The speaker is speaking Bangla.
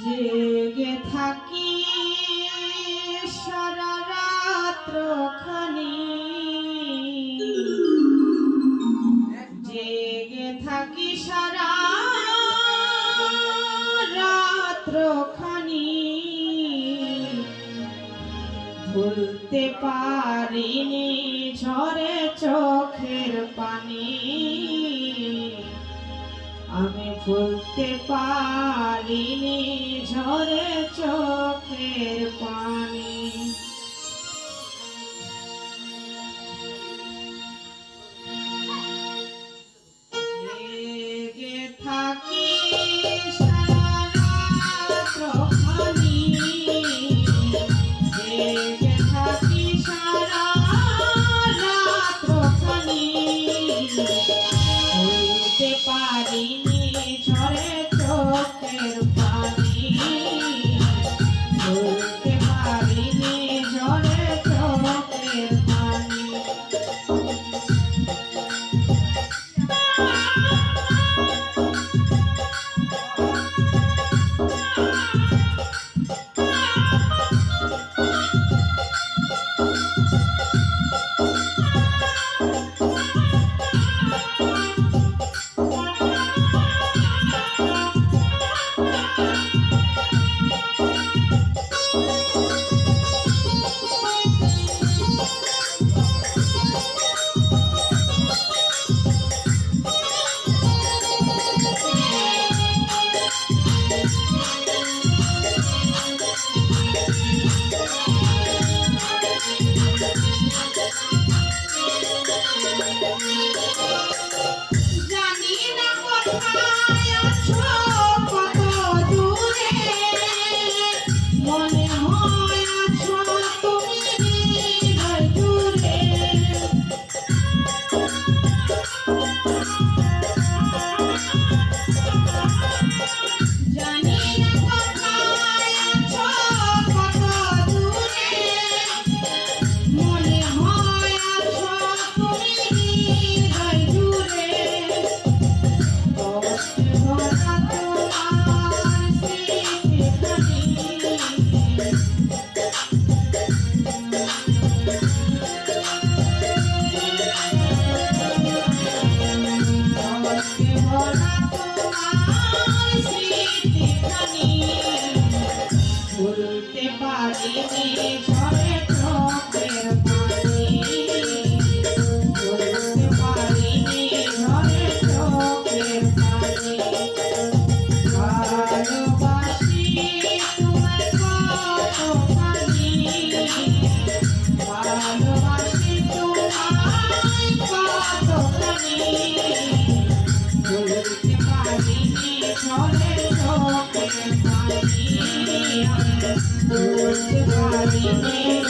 জেগে থাকি সারা রাত্র খানি। জেগে থাকি সারা রাত্র খানি। ভুলতে পারিনি ঝরে চোখের পানি। আমি ভুলতে পারিনি ঝরে চোখের পানি। Oh. Oh, Thank you.